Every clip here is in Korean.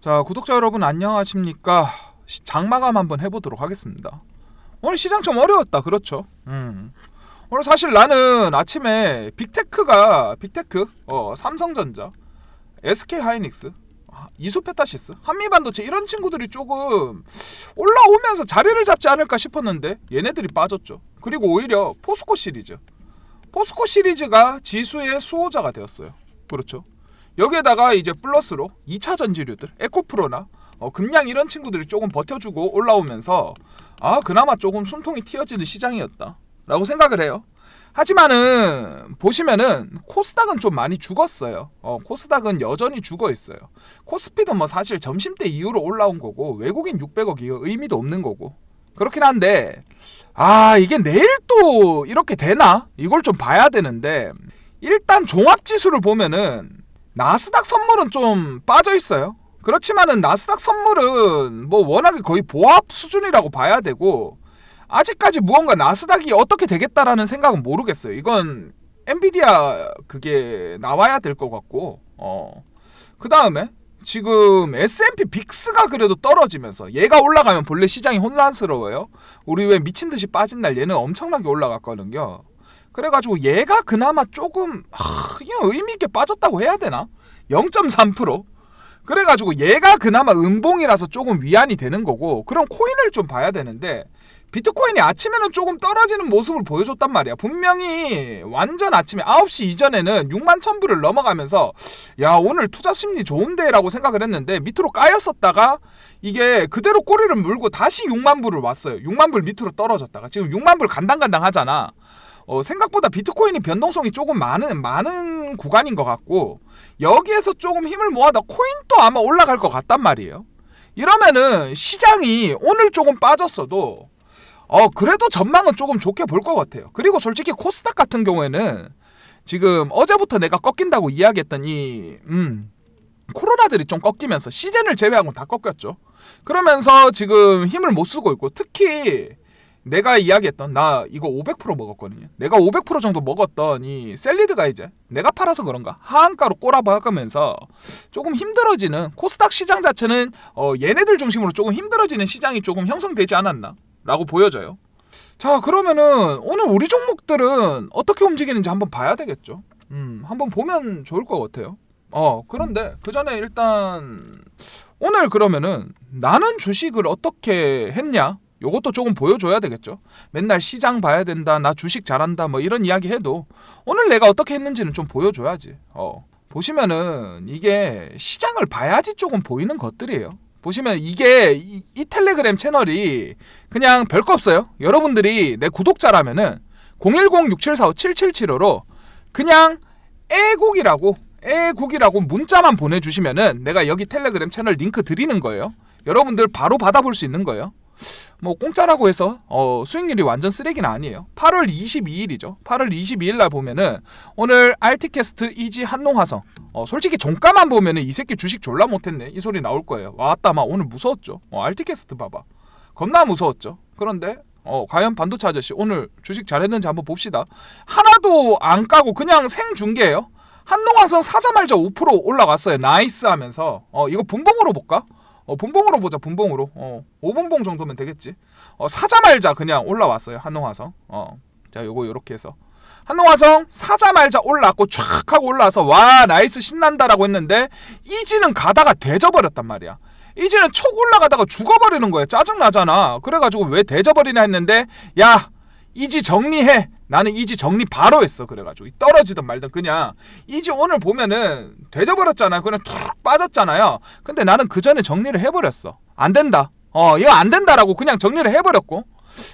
자, 구독자 여러분 안녕하십니까? 시- 장마감 한번 해보도록 하겠습니다. 오늘 시장 좀 어려웠다, 그렇죠? 음. 오늘 사실 나는 아침에 빅테크가 빅테크, 어, 삼성전자, SK 하이닉스, 아, 이소페타시스, 한미반도체 이런 친구들이 조금 올라오면서 자리를 잡지 않을까 싶었는데 얘네들이 빠졌죠. 그리고 오히려 포스코 시리즈, 포스코 시리즈가 지수의 수호자가 되었어요. 그렇죠. 여기에다가 이제 플러스로 2차 전지류들 에코프로나 어, 금양 이런 친구들이 조금 버텨주고 올라오면서 아 그나마 조금 숨통이 튀어지는 시장이었다라고 생각을 해요. 하지만은 보시면은 코스닥은 좀 많이 죽었어요. 어, 코스닥은 여전히 죽어 있어요. 코스피도 뭐 사실 점심 때 이후로 올라온 거고 외국인 600억이 의미도 없는 거고 그렇긴 한데 아 이게 내일 또 이렇게 되나 이걸 좀 봐야 되는데 일단 종합 지수를 보면은 나스닥 선물은 좀 빠져 있어요. 그렇지만은 나스닥 선물은 뭐 워낙에 거의 보합 수준이라고 봐야 되고 아직까지 무언가 나스닥이 어떻게 되겠다라는 생각은 모르겠어요. 이건 엔비디아 그게 나와야 될 것 같고 어. 그 다음에 지금 S&P 빅스가 그래도 떨어지면서 얘가 올라가면 본래 시장이 혼란스러워요. 우리 왜 미친 듯이 빠진 날 얘는 엄청나게 올라갔거든요. 그래가지고 얘가 그나마 조금 하, 그냥 의미 있게 빠졌다고 해야 되나? 0.3% 그래가지고 얘가 그나마 음봉이라서 조금 위안이 되는 거고 그럼 코인을 좀 봐야 되는데 비트코인이 아침에는 조금 떨어지는 모습을 보여줬단 말이야. 분명히 완전 아침에 9시 이전에는 6만 1000불을 넘어가면서 야 오늘 투자 심리 좋은데 라고 생각을 했는데 밑으로 까였었다가 이게 그대로 꼬리를 물고 다시 6만 불을 왔어요. 6만 불 밑으로 떨어졌다가 지금 6만 불 간당간당 하잖아. 어, 생각보다 비트코인이 변동성이 조금 많은 많은 구간인 것 같고 여기에서 조금 힘을 모아다 코인도 아마 올라갈 것 같단 말이에요. 이러면은 시장이 오늘 조금 빠졌어도 어 그래도 전망은 조금 좋게 볼 것 같아요. 그리고 솔직히 코스닥 같은 경우에는 지금 어제부터 내가 꺾인다고 이야기했던 이 음, 코로나들이 좀 꺾이면서 시즌을 제외하고 다 꺾였죠. 그러면서 지금 힘을 못 쓰고 있고 특히 내가 이야기했던 나 이거 500% 먹었거든요. 내가 500% 정도 먹었던 이 셀리드가 이제 내가 팔아서 그런가 하한가로 꼬라박으면서 조금 힘들어지는 코스닥 시장 자체는 어, 얘네들 중심으로 조금 힘들어지는 시장이 조금 형성되지 않았나라고 보여져요. 자 그러면은 오늘 우리 종목들은 어떻게 움직이는지 한번 봐야 되겠죠. 음 한번 보면 좋을 것 같아요. 어 그런데 그 전에 일단 오늘 그러면은 나는 주식을 어떻게 했냐? 요것도 조금 보여줘야 되겠죠. 맨날 시장 봐야 된다, 나 주식 잘한다, 뭐 이런 이야기 해도 오늘 내가 어떻게 했는지는 좀 보여줘야지. 어. 보시면은 이게 시장을 봐야지 조금 보이는 것들이에요. 보시면 이게 이, 이 텔레그램 채널이 그냥 별거 없어요. 여러분들이 내 구독자라면은 010-6745-7775로 그냥 애국이라고 애국이라고 문자만 보내주시면은 내가 여기 텔레그램 채널 링크 드리는 거예요. 여러분들 바로 받아볼 수 있는 거예요. 뭐 공짜라고 해서 어, 수익률이 완전 쓰레기는 아니에요. 8월 22일이죠. 8월 22일 날 보면은 오늘 알티캐스트 이지 한농화성 어, 솔직히 종가만 보면은 이 새끼 주식 졸라 못했네 이 소리 나올 거예요. 왔다 막 오늘 무서웠죠. 어, 알티캐스트 봐봐. 겁나 무서웠죠. 그런데 어, 과연 반도체 아저씨 오늘 주식 잘했는지 한번 봅시다. 하나도 안 까고 그냥 생중계예요. 한농화성 사자말자 5% 올라갔어요. 나이스 하면서 어, 이거 분봉으로 볼까? 어, 분봉으로 보자 분봉으로. 어, 5분봉 정도면 되겠지. 어, 사자말자 그냥 올라왔어요 한농화성. 어, 자 요거 요렇게 해서. 한농화성 사자말자 올라왔고 촥 하고 올라와서 와 나이스 신난다라고 했는데 이지는 가다가 대져버렸단 말이야. 이지는 촉 올라가다가 죽어버리는 거야. 짜증나잖아. 그래가지고 왜 대져버리나 했는데 야 이지 정리해. 나는 이지 정리 바로 했어. 그래가지고 떨어지든 말든 그냥 이지 오늘 보면은 되져버렸잖아요 그냥 툭 빠졌잖아요. 근데 나는 그 전에 정리를 해버렸어. 안 된다. 어 이거 안 된다라고 그냥 정리를 해버렸고.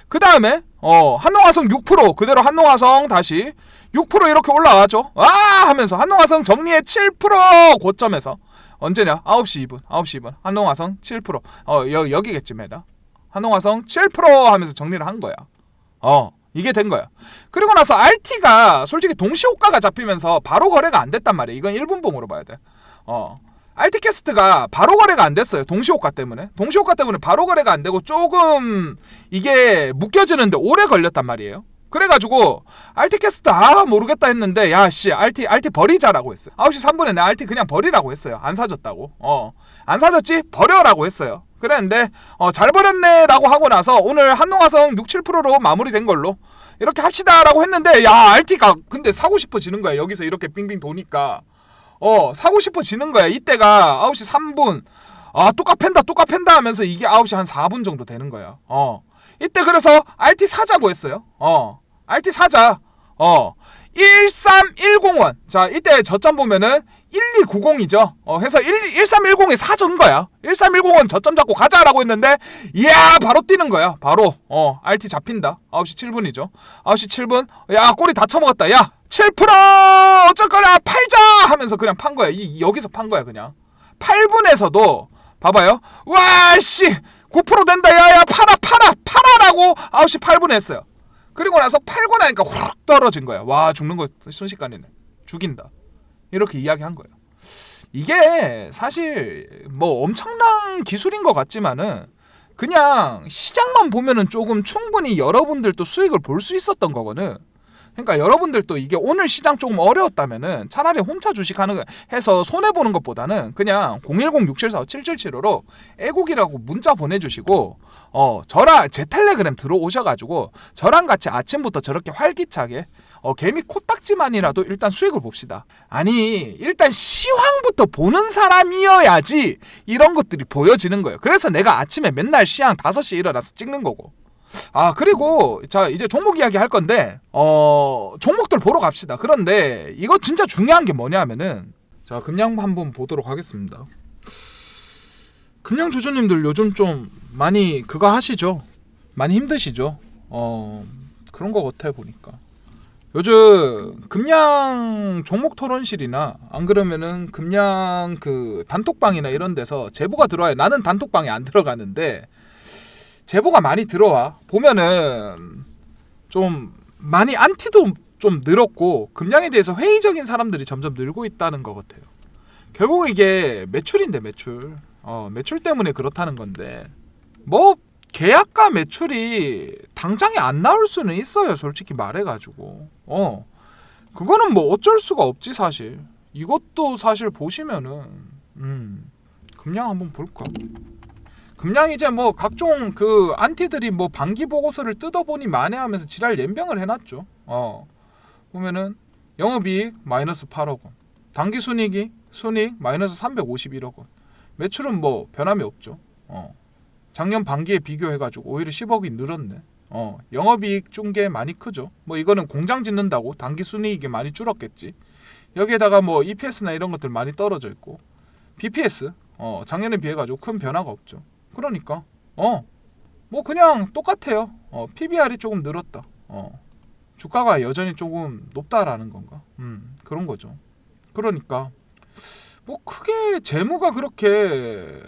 그 다음에 어 한농화성 6% 그대로 한농화성 다시 6% 이렇게 올라가죠 와! 하면서 한농화성 정리해 7% 고점에서. 언제냐? 9시 2분 9시 2분. 한농화성 7%어 여, 여기겠지 매다 한농화성 7% 하면서 정리를 한 거야. 어 이게 된 거야. 그리고 나서 RT가 솔직히 동시호가가 잡히면서 바로 거래가 안 됐단 말이야. 이건 1분봉으로 봐야 돼. 어. RT캐스트가 바로 거래가 안 됐어요. 동시호가 때문에. 동시호가 때문에 바로 거래가 안 되고 조금 이게 묶여지는데 오래 걸렸단 말이에요. 그래가지고 RT 캐스트 아 모르겠다 했는데 야씨 RT RT 버리자라고 했어요 9시 3분에 내 RT 그냥 버리라고 했어요 안 사줬다고 어 안 사줬지 버려라고 했어요 그랬는데 어, 잘 버렸네 라고 하고 나서 오늘 한농화성 6, 7%로 마무리된 걸로 이렇게 합시다 라고 했는데 야 RT가 근데 사고 싶어지는 거야. 여기서 이렇게 빙빙 도니까. 어 사고 싶어지는 거야. 이때가 9시 3분. 아 뚜까 팬다 뚜까 팬다 하면서 이게 9시 한 4분 정도 되는 거야. 어. 이때 그래서 RT 사자고 했어요. 어. RT 사자. 어. 13101. 자, 이때 저점 보면은 1290이죠. 어, 해서 1, 1310이 사준 거야. 1310은 저점 잡고 가자라고 했는데, 이야, 바로 뛰는 거야. 바로. 어, RT 잡힌다. 9시 7분이죠. 9시 7분. 야, 꼬리 다 쳐먹었다. 야, 7% 어쩔 거냐, 팔자! 하면서 그냥 판 거야. 이, 여기서 판 거야, 그냥. 8분에서도, 봐봐요. 와, 씨! 9% 된다. 야, 야, 팔아, 팔아, 팔아라고 9시 8분에 했어요. 그리고 나서 팔고 나니까 훅 떨어진 거야. 와 죽는 거 순식간이네. 죽인다. 이렇게 이야기한 거예요. 이게 사실 뭐 엄청난 기술인 것 같지만은 그냥 시장만 보면은 조금 충분히 여러분들도 수익을 볼 수 있었던 거거든. 그러니까 여러분들도 이게 오늘 시장 조금 어려웠다면은 차라리 혼자 주식하는 거 해서 손해 보는 것보다는 그냥 010-674-7775로 애국이라고 문자 보내주시고 어 저랑 제 텔레그램 들어오셔가지고 저랑 같이 아침부터 저렇게 활기차게 어 개미 코딱지만이라도 일단 수익을 봅시다. 아니 일단 시황부터 보는 사람이어야지 이런 것들이 보여지는 거예요. 그래서 내가 아침에 맨날 시황 5시에 일어나서 찍는 거고. 아 그리고 자 이제 종목 이야기 할 건데 어 종목들 보러 갑시다. 그런데 이거 진짜 중요한 게 뭐냐면은 자 금양 한번 보도록 하겠습니다. 금양 주주님들 요즘 좀 많이 그거 하시죠? 많이 힘드시죠? 어 그런 거 같아 보니까 요즘 금양 종목 토론실이나 안 그러면은 금양 그 단톡방이나 이런 데서 제보가 들어와요. 나는 단톡방에 안 들어가는데 제보가 많이 들어와 보면은 좀 많이 안티도 좀 늘었고 금양에 대해서 회의적인 사람들이 점점 늘고 있다는 것 같아요. 결국 이게 매출인데 매출. 어, 매출 때문에 그렇다는 건데 뭐 계약과 매출이 당장에 안 나올 수는 있어요. 솔직히 말해가지고 어 그거는 뭐 어쩔 수가 없지 사실. 이것도 사실 보시면은 음 금양 한번 볼까? 금양 이제 뭐 각종 그 안티들이 뭐 반기 보고서를 뜯어보니 만회하면서 지랄 연병을 해놨죠. 어 보면은 영업이익 마이너스 8억 원, 당기 순이익이 순이익 마이너스 351억 원. 매출은 뭐 변함이 없죠. 어. 작년 반기에 비교해가지고 오히려 10억이 늘었네. 어. 영업이익 중계 많이 크죠. 뭐 이거는 공장 짓는다고 단기 순이익이 많이 줄었겠지. 여기에다가 뭐 EPS나 이런 것들 많이 떨어져 있고 BPS 어 작년에 비해 가지고 큰 변화가 없죠. 그러니까 어 뭐 그냥 똑같아요. 어 PBR이 조금 늘었다. 어 주가가 여전히 조금 높다라는 건가? 음 그런 거죠. 그러니까 뭐 크게 재무가 그렇게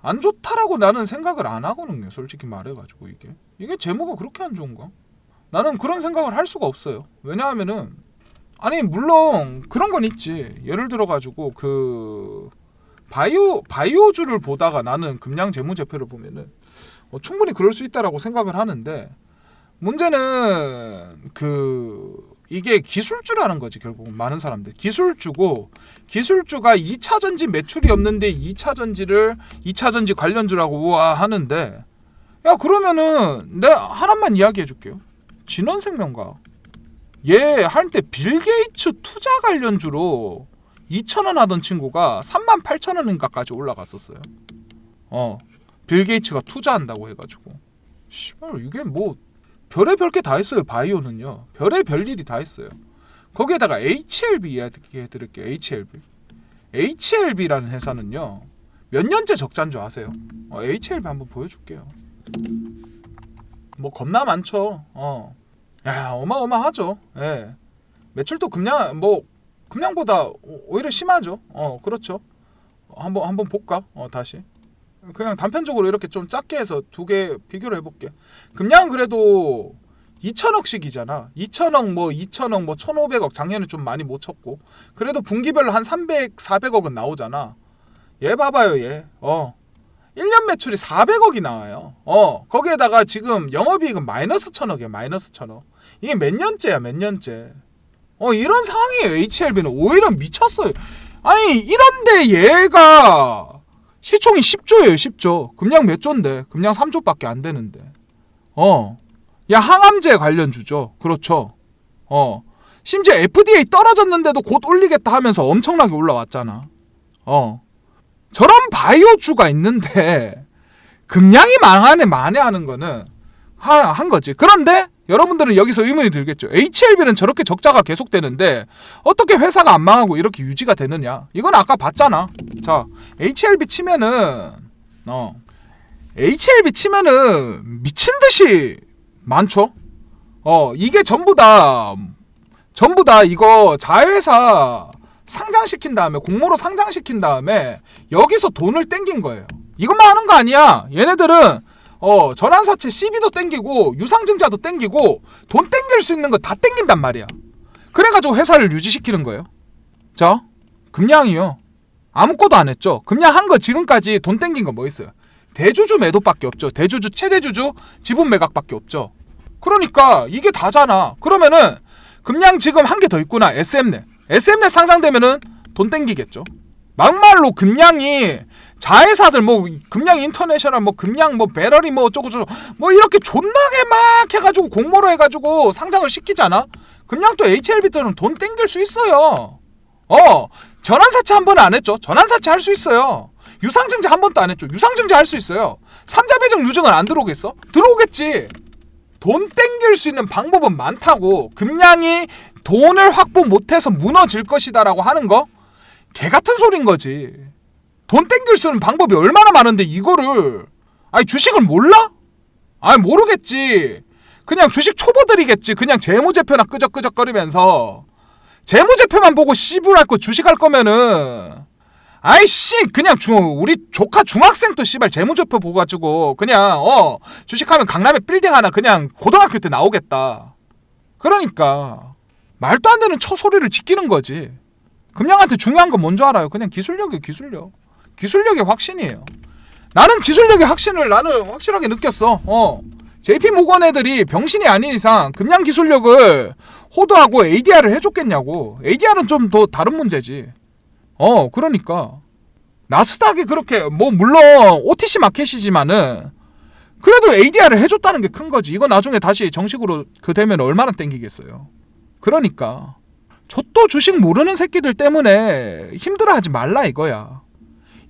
안 좋다라고 나는 생각을 안 하거든요. 솔직히 말해가지고 이게 이게 재무가 그렇게 안 좋은가? 나는 그런 생각을 할 수가 없어요. 왜냐하면은 아니 물론 그런 건 있지. 예를 들어 가지고 그 바이오 바이오주를 보다가 나는 금양 재무제표를 보면은 어, 충분히 그럴 수 있다라고 생각을 하는데 문제는 그 이게 기술주라는 거지 결국은. 많은 사람들. 기술주고 기술주가 2차 전지 매출이 없는데 2차 전지를 2차 전지 관련주라고 우와 하는데 야 그러면은 내가 하나만 이야기해 줄게요. 진원생명과 얘 할 때 빌 게이츠 투자 관련주로 2천원 하던 친구가 3만 8천 원인가까지 올라갔었어요. 어빌 게이츠가 투자한다고 해가지고. 씨발 이게 뭐 별의 별 게다 있어요. 바이오는요. 별의 별 일이 다 있어요. 거기에다가 HLB 이야기해 드릴게요. HLB. HLB라는 회사는요. 몇 년째 적자인 줄 아세요? 어, HLB 한번 보여줄게요. 뭐 겁나 많죠. 어. 야 어마어마하죠. 예. 매출도 금량 뭐 금량보다 오- 오히려 심하죠. 어 그렇죠. 한번 한번 볼까? 어 다시. 그냥 단편적으로 이렇게 좀 작게 해서 두 개 비교를 해볼게. 금양은 그래도 2천억씩이잖아. 2천억 뭐 2천억 뭐 1,500억 작년에 좀 많이 못 쳤고 그래도 분기별로 한 300, 400억은 나오잖아. 얘 봐봐요 얘. 어. 1년 매출이 400억이 나와요. 어. 거기에다가 지금 영업이익은 마이너스 1,000억이야. 마이너스 1,000억. 이게 몇 년째야 몇 년째. 어 이런 상황이에요 HLB는 오히려 미쳤어요. 아니 이런데 얘가 시총이 10조예요 10조. 금량 몇 조인데 금량 3조밖에 안 되는데. 어. 야 항암제 관련 주죠. 그렇죠. 어. 심지어 FDA 떨어졌는데도 곧 올리겠다 하면서 엄청나게 올라왔잖아. 어. 저런 바이오주가 있는데 금량이 망하네 만회하는 거는 하, 한 거지. 그런데 여러분들은 여기서 의문이 들겠죠. HLB는 저렇게 적자가 계속되는데 어떻게 회사가 안 망하고 이렇게 유지가 되느냐? 이건 아까 봤잖아. 자, HLB 치면은 어 HLB 치면은 미친 듯이 많죠. 어 이게 전부 다 전부 다 이거 자회사 상장시킨 다음에 공모로 상장시킨 다음에 여기서 돈을 땡긴 거예요. 이것만 하는 거 아니야. 얘네들은 어 전환사채 CB도 땡기고 유상증자도 땡기고 돈 땡길 수 있는 거 다 땡긴단 말이야. 그래가지고 회사를 유지시키는 거예요. 자 금량이요. 아무것도 안 했죠. 금량 한 거 지금까지 돈 땡긴 거 뭐 있어요? 대주주 매도밖에 없죠. 대주주 최대주주 지분 매각밖에 없죠. 그러니까 이게 다잖아. 그러면은 금량 지금 한 개 더 있구나. SM넷. SM넷 상장되면은 돈 땡기겠죠. 막말로 금량이 자회사들 뭐 금량 인터내셔널 뭐 금량 뭐 배럴이 뭐 어쩌고 저쩌고 뭐 이렇게 존나게 막 해가지고 공모로 해가지고 상장을 시키잖아. 금량 또 HLB들은 돈 땡길 수 있어요. 어 전환사채 한 번은 안 했죠. 전환사채 할 수 있어요. 유상증자 한 번도 안 했죠. 유상증자 할 수 있어요. 삼자 배정 유증은 안 들어오겠어? 들어오겠지. 돈 땡길 수 있는 방법은 많다고. 금량이 돈을 확보 못해서 무너질 것이다라고 하는 거 개 같은 소린 거지. 돈 땡길 수 있는 방법이 얼마나 많은데 이거를 아니 주식을 몰라? 아니 모르겠지. 그냥 주식 초보들이겠지. 그냥 재무제표나 끄적끄적거리면서 재무제표만 보고 씨부할 거 주식할 거면은 아이씨 그냥 중 우리 조카 중학생도 씨발 재무제표 보고 가지고 그냥 어 주식하면 강남에 빌딩 하나 그냥 고등학교 때 나오겠다. 그러니까 말도 안 되는 처소리를 지키는 거지. 금양한테 중요한 건 뭔지 알아요? 그냥 기술력이에요, 기술력. 기술력의 확신이에요. 나는 기술력의 확신을 나는 확실하게 느꼈어. 어. JP 모건 애들이 병신이 아닌 이상 금양 기술력을 호도하고 ADR을 해줬겠냐고. ADR은 좀 더 다른 문제지. 어, 그러니까. 나스닥이 그렇게, 뭐, 물론, OTC 마켓이지만은, 그래도 ADR을 해줬다는 게 큰 거지. 이거 나중에 다시 정식으로 그 되면 얼마나 땡기겠어요. 그러니까. 저 또 주식 모르는 새끼들 때문에 힘들어하지 말라 이거야.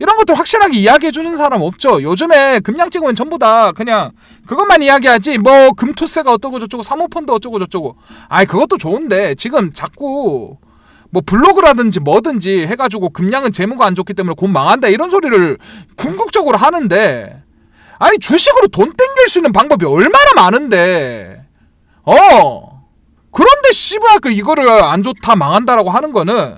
이런 것들 확실하게 이야기해 주는 사람 없죠. 요즘에 금양 찍으면 전부 다 그냥 그것만 이야기하지. 뭐 금투세가 어쩌고 저쩌고 사모펀드 어쩌고 저쩌고. 아이 그것도 좋은데 지금 자꾸 뭐 블로그라든지 뭐든지 해가지고 금양은 재무가 안 좋기 때문에 곧 망한다 이런 소리를 궁극적으로 하는데 아니 주식으로 돈 땡길 수 있는 방법이 얼마나 많은데 어 그런데 씨발 그 이거를 안 좋다 망한다라고 하는 거는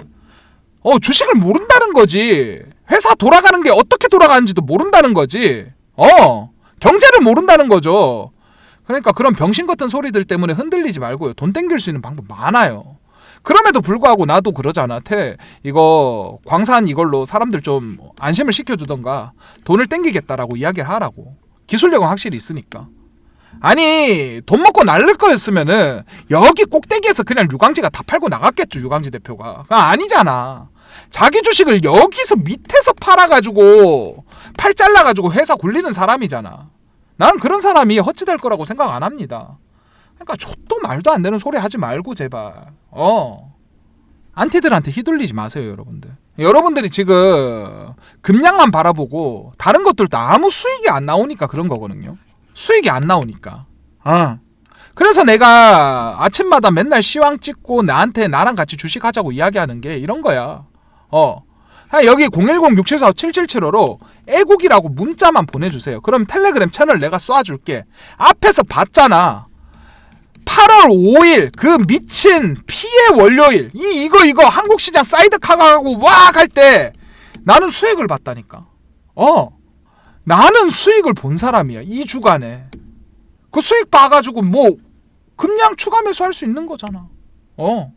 어 주식을 모른다는 거지 회사 돌아가는 게 어떻게 돌아가는지도 모른다는 거지. 어 경제를 모른다는 거죠. 그러니까 그런 병신 같은 소리들 때문에 흔들리지 말고요. 돈 땡길 수 있는 방법 많아요. 그럼에도 불구하고 나도 그러잖아 태. 이거 광산 이걸로 사람들 좀 안심을 시켜주던가 돈을 땡기겠다라고 이야기를 하라고. 기술력은 확실히 있으니까. 아니 돈 먹고 날릴 거였으면은 여기 꼭대기에서 그냥 유광지가 다 팔고 나갔겠죠 유광지 대표가. 아, 아니잖아 자기 주식을 여기서 밑에서 팔아가지고 팔 잘라가지고 회사 굴리는 사람이잖아 난 그런 사람이 헛짓할 거라고 생각 안 합니다 그러니까 저도 말도 안 되는 소리 하지 말고 제발 어 안티들한테 휘둘리지 마세요 여러분들 여러분들이 지금 금량만 바라보고 다른 것들도 아무 수익이 안 나오니까 그런 거거든요 수익이 안 나오니까. 어. 그래서 내가 아침마다 맨날 시황 찍고 나한테 나랑 같이 주식하자고 이야기하는 게 이런 거야. 어. 아, 여기 010-674-7775로 애국이라고 문자만 보내주세요. 그럼 텔레그램 채널 내가 쏴줄게. 앞에서 봤잖아. 8월 5일 그 미친 피해 월요일 이 이거 이거 한국 시장 사이드 카가하고 와 갈 때 나는 수익을 봤다니까. 어. 나는 수익을 본 사람이야 이 주간에 그 수익 봐가지고 뭐 금량 추가 매수할 수 있는 거잖아 어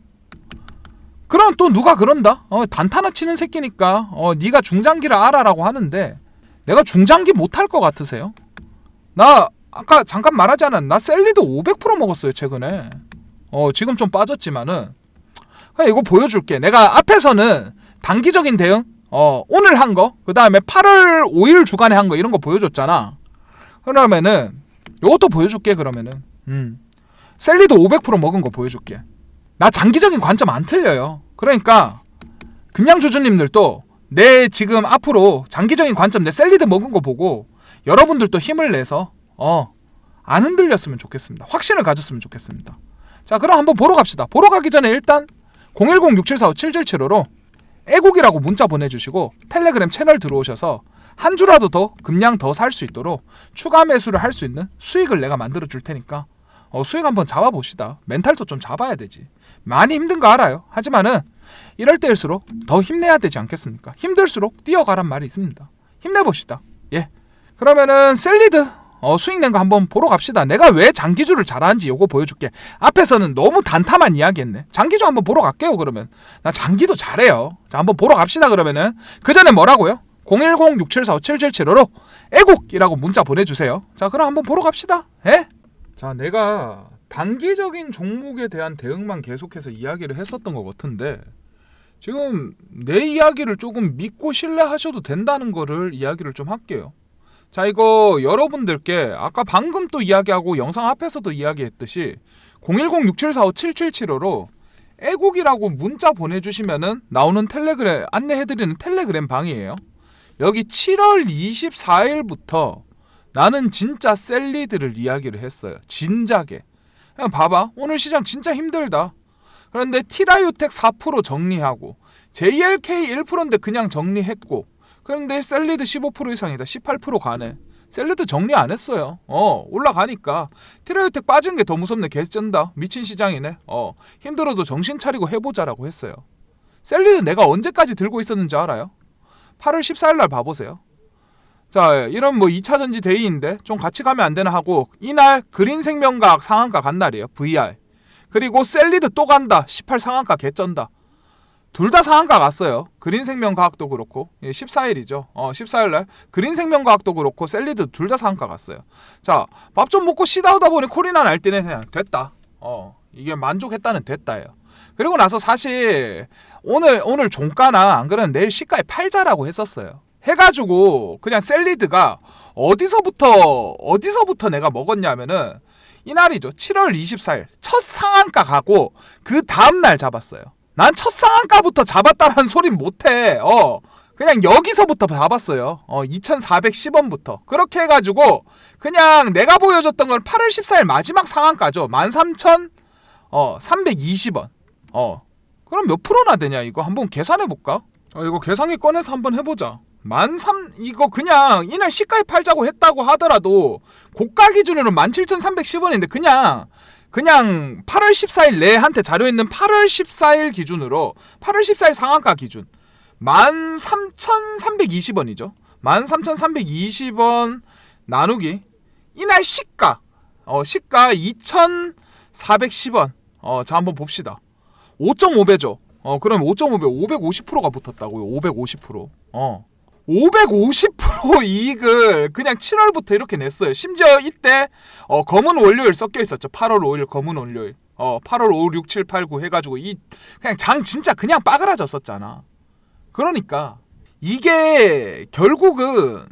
그럼 또 누가 그런다 어 단타나 치는 새끼니까 어 네가 중장기를 알아라고 하는데 내가 중장기 못할 것 같으세요 나 아까 잠깐 말하지 않았나 나 셀리도 500% 먹었어요 최근에 어 지금 좀 빠졌지만은 이거 보여줄게. 내가 앞에서는 단기적인 대응, 어 오늘 한 거, 그 다음에 8월 5일 주간에 한 거 이런 거 보여줬잖아. 그러면은 요것도 보여줄게 그러면은. 음. 셀리드 500% 먹은 거 보여줄게. 나 장기적인 관점 안 틀려요. 그러니까 금양 주주님들도 내 지금 앞으로 장기적인 관점 내 셀리드 먹은 거 보고 여러분들도 힘을 내서 어 안 흔들렸으면 좋겠습니다. 확신을 가졌으면 좋겠습니다. 자 그럼 한번 보러 갑시다. 보러 가기 전에 일단 010-6745-7775로 애국이라고 문자 보내주시고 텔레그램 채널 들어오셔서 한 주라도 더 금량 더 살 수 있도록 추가 매수를 할 수 있는 수익을 내가 만들어 줄 테니까 어, 수익 한번 잡아봅시다. 멘탈도 좀 잡아야 되지. 많이 힘든 거 알아요. 하지만은 이럴 때일수록 더 힘내야 되지 않겠습니까? 힘들수록 뛰어가란 말이 있습니다. 힘내봅시다. 예. 그러면은 셀리드 어, 수익 낸 거 한번 보러 갑시다. 내가 왜 장기주를 잘하는지 요거 보여줄게. 앞에서는 너무 단타만 이야기했네. 장기주 한번 보러 갈게요. 그러면 나 장기도 잘해요. 자 한번 보러 갑시다. 그러면은 그 전에 뭐라고요? 010-6745-7775로 애국이라고 문자 보내주세요. 자 그럼 한번 보러 갑시다. 예? 자 내가 단기적인 종목에 대한 대응만 계속해서 이야기를 했었던 것 같은데 지금 내 이야기를 조금 믿고 신뢰하셔도 된다는 거를 이야기를 좀 할게요. 자 이거 여러분들께 아까 방금 또 이야기하고 영상 앞에서도 이야기했듯이 010-6745-7775로 애국이라고 문자 보내주시면은 나오는 텔레그램 안내해드리는 텔레그램 방이에요. 여기 7월 24일부터 나는 진짜 셀리드를 이야기를 했어요. 진작에. 그냥 봐봐. 오늘 시장 진짜 힘들다. 그런데 티라유텍 4% 정리하고 JLK 1%인데 그냥 정리했고 그런데 셀리드 15% 이상이다. 18% 가네. 셀리드 정리 안 했어요. 어, 올라가니까. 티라유텍 빠진 게 더 무섭네. 개쩐다. 미친 시장이네. 어, 힘들어도 정신 차리고 해보자라고 했어요. 셀리드 내가 언제까지 들고 있었는지 알아요? 8월 14일 날 봐보세요. 자, 이런 뭐 2차 전지 데이인데 좀 같이 가면 안 되나 하고 이날 그린 생명과학 상한가 간 날이에요. VR. 그리고 셀리드 또 간다. 18 상한가 개쩐다. 둘 다 상한가 갔어요. 그린 생명과학도 그렇고 예, 14일이죠. 어, 14일 날 그린 생명과학도 그렇고 셀리드 둘 다 상한가 갔어요. 자, 밥 좀 먹고 쉬다 오다 보니 코리나 날 때는 그냥 됐다. 어, 이게 만족했다는 됐다예요. 그리고 나서 사실 오늘 오늘 종가나 안 그러면 내일 시가에 팔자라고 했었어요. 해가지고 그냥 셀리드가 어디서부터 어디서부터 내가 먹었냐면은 이날이죠. 7월 24일 첫 상한가 가고 그 다음 날 잡았어요. 난 첫 상한가부터 잡았다라는 소린 못해. 어. 그냥 여기서부터 잡았어요. 어, 2,410원부터. 그렇게 해가지고, 그냥 내가 보여줬던 건 8월 14일 마지막 상한가죠. 13,000, 어, 320원. 어. 그럼 몇 프로나 되냐, 이거? 한번 계산해볼까? 어, 이거 계산기 꺼내서 한번 해보자. 만삼 이거 그냥 이날 시가에 팔자고 했다고 하더라도 고가 기준으로 17,310원인데 그냥 그냥 8월 14일 내한테 자료 있는 8월 14일 기준으로 8월 14일 상한가 기준 13,320원이죠. 13,320원 나누기 이날 시가 어 시가 2,410원. 어, 자 한번 봅시다. 5.5배죠. 어, 그럼 5.5배 550%가 붙었다고요. 550%. 어. 550% 이익을 그냥 7월부터 이렇게 냈어요. 심지어 이때 어, 검은 월요일 섞여 있었죠. 8월 5일 검은 월요일. 어, 8월 5, 6, 7, 8, 9 해가지고 이 그냥 장 진짜 그냥 빠그라졌었잖아. 그러니까 이게 결국은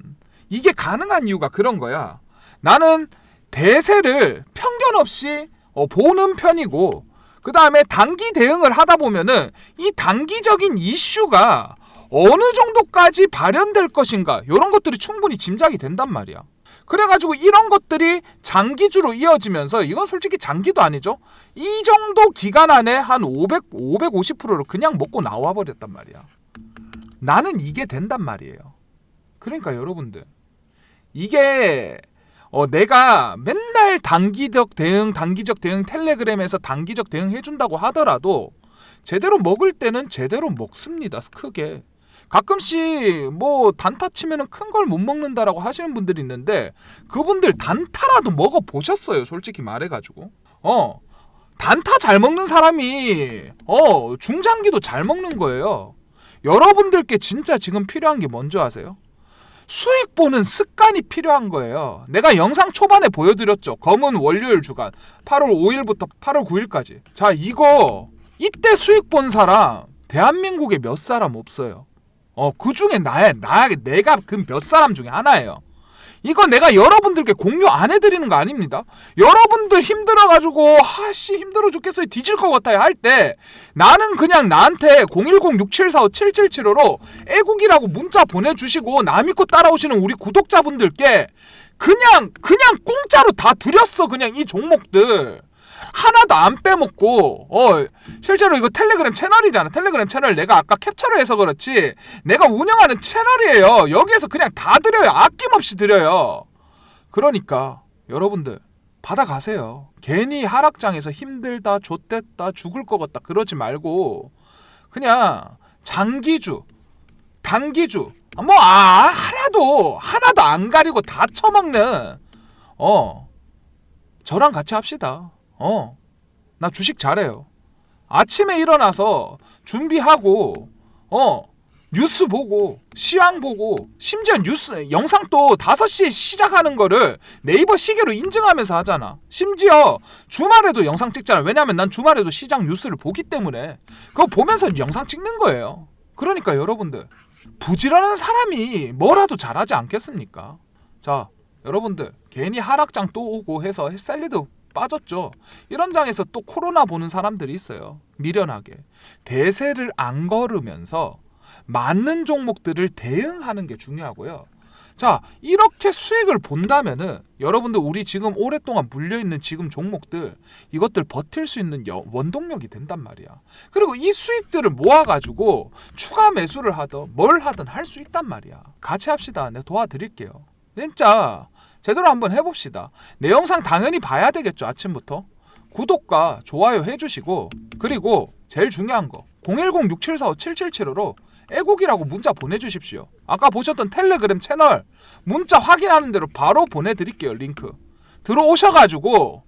이게 가능한 이유가 그런 거야. 나는 대세를 편견 없이 어, 보는 편이고 그 다음에 단기 대응을 하다 보면은 이 단기적인 이슈가 어느 정도까지 발현될 것인가 이런 것들이 충분히 짐작이 된단 말이야. 그래가지고 이런 것들이 장기주로 이어지면서 이건 솔직히 장기도 아니죠. 이 정도 기간 안에 한 500, 550%를 그냥 먹고 나와 버렸단 말이야. 나는 이게 된단 말이에요. 그러니까 여러분들 이게 어, 내가 맨날 단기적 대응, 단기적 대응 텔레그램에서 단기적 대응 해준다고 하더라도 제대로 먹을 때는 제대로 먹습니다. 크게. 가끔씩 뭐 단타 치면은 큰 걸 못 먹는다라고 하시는 분들이 있는데 그분들 단타라도 먹어 보셨어요. 솔직히 말해 가지고. 어. 단타 잘 먹는 사람이 어 중장기도 잘 먹는 거예요. 여러분들께 진짜 지금 필요한 게 뭔지 아세요? 수익 보는 습관이 필요한 거예요. 내가 영상 초반에 보여드렸죠. 검은 월요일 주간 8월 5일부터 8월 9일까지. 자 이거 이때 수익 본 사람 대한민국에 몇 사람 없어요. 어 그 중에 나야 나 내가 그 몇 사람 중에 하나예요. 이거 내가 여러분들께 공유 안 해드리는 거 아닙니다. 여러분들 힘들어가지고 하씨 힘들어 죽겠어요 뒤질 것 같아요 할 때 나는 그냥 나한테 010-6745-7775로 애국이라고 문자 보내주시고 나 믿고 따라오시는 우리 구독자분들께 그냥 그냥 공짜로 다 드렸어 그냥 이 종목들 하나도 안 빼먹고 어 실제로 이거 텔레그램 채널이잖아. 텔레그램 채널 내가 아까 캡처를 해서 그렇지 내가 운영하는 채널이에요. 여기에서 그냥 다 드려요. 아낌없이 드려요. 그러니까 여러분들 받아가세요. 괜히 하락장에서 힘들다 좆됐다 죽을 것 같다 그러지 말고 그냥 장기주 단기주 뭐 아 하나도 하나도 안 가리고 다 처먹는 어 저랑 같이 합시다 어 나 주식 잘해요. 아침에 일어나서 준비하고 어 뉴스 보고 시황 보고 심지어 뉴스 영상 또 5시에 시작하는 거를 네이버 시계로 인증하면서 하잖아. 심지어 주말에도 영상 찍잖아. 왜냐면 난 주말에도 시장 뉴스를 보기 때문에 그거 보면서 영상 찍는 거예요. 그러니까 여러분들 부지런한 사람이 뭐라도 잘하지 않겠습니까? 자 여러분들 괜히 하락장 또 오고 해서 샐리드 빠졌죠. 이런 장에서 또 코로나 보는 사람들이 있어요. 미련하게 대세를 안 걸으면서 맞는 종목들을 대응하는 게 중요하고요. 자 이렇게 수익을 본다면은 여러분들 우리 지금 오랫동안 물려 있는 지금 종목들 이것들 버틸 수 있는 여- 원동력이 된단 말이야. 그리고 이 수익들을 모아 가지고 추가 매수를 하든 뭘 하든 할 수 있단 말이야. 같이 합시다. 내가 도와드릴게요. 진짜 제대로 한번 해봅시다. 내 영상 당연히 봐야 되겠죠. 아침부터. 구독과 좋아요 해주시고 그리고 제일 중요한 거 010-6745-7775로 애국이라고 문자 보내주십시오. 아까 보셨던 텔레그램 채널 문자 확인하는 대로 바로 보내드릴게요. 링크 들어오셔가지고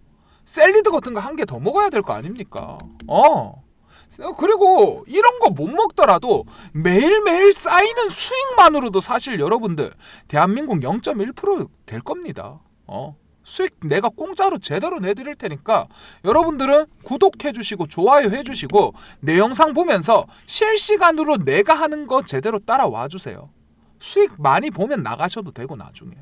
샐리드 같은 거 한 개 더 먹어야 될 거 아닙니까? 어. 그리고 이런 거 못 먹더라도 매일매일 쌓이는 수익만으로도 사실 여러분들 대한민국 0.1%될 겁니다. 어. 수익 내가 공짜로 제대로 내드릴 테니까 여러분들은 구독해 주시고 좋아요 해 주시고 내 영상 보면서 실시간으로 내가 하는 거 제대로 따라와 주세요. 수익 많이 보면 나가셔도 되고 나중에.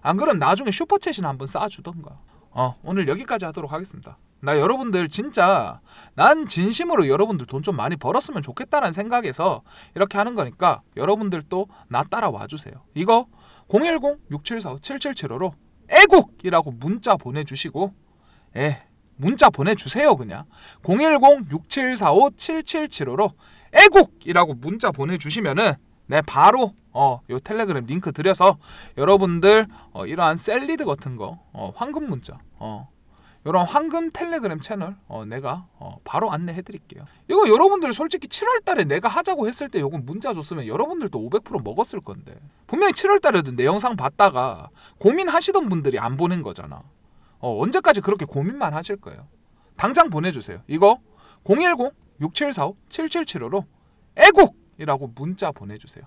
안 그럼 나중에 슈퍼챗이나 한번 쌓아주던가. 어, 오늘 여기까지 하도록 하겠습니다. 나 여러분들 진짜 난 진심으로 여러분들 돈 좀 많이 벌었으면 좋겠다는 생각에서 이렇게 하는 거니까 여러분들도 나 따라와 주세요. 이거 010-6745-7775로 애국이라고 문자 보내주시고 예 문자 보내주세요 그냥 010-6745-7775로 애국이라고 문자 보내주시면은 네 바로 어 요 텔레그램 링크 드려서 여러분들 어, 이러한 셀리드 같은 거 어, 황금 문자 어 이런 황금 텔레그램 채널 어, 내가 어, 바로 안내해 드릴게요. 이거 여러분들 솔직히 7월 달에 내가 하자고 했을 때 요거 문자 줬으면 여러분들도 500% 먹었을 건데. 분명히 7월 달에도 내 영상 봤다가 고민하시던 분들이 안 보낸 거잖아. 어, 언제까지 그렇게 고민만 하실 거예요. 당장 보내 주세요. 이거 010-6745-7775로 애국 이라고 문자 보내 주세요.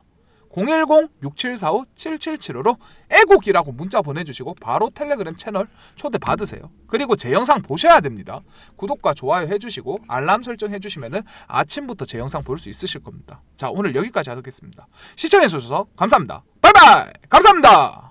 010-6745-7775로 애국이라고 문자 보내주시고 바로 텔레그램 채널 초대 받으세요. 그리고 제 영상 보셔야 됩니다. 구독과 좋아요 해주시고 알람 설정 해주시면 아침부터 제 영상 볼 수 있으실 겁니다. 자 오늘 여기까지 하겠습니다. 시청해주셔서 감사합니다. 바이바이 감사합니다.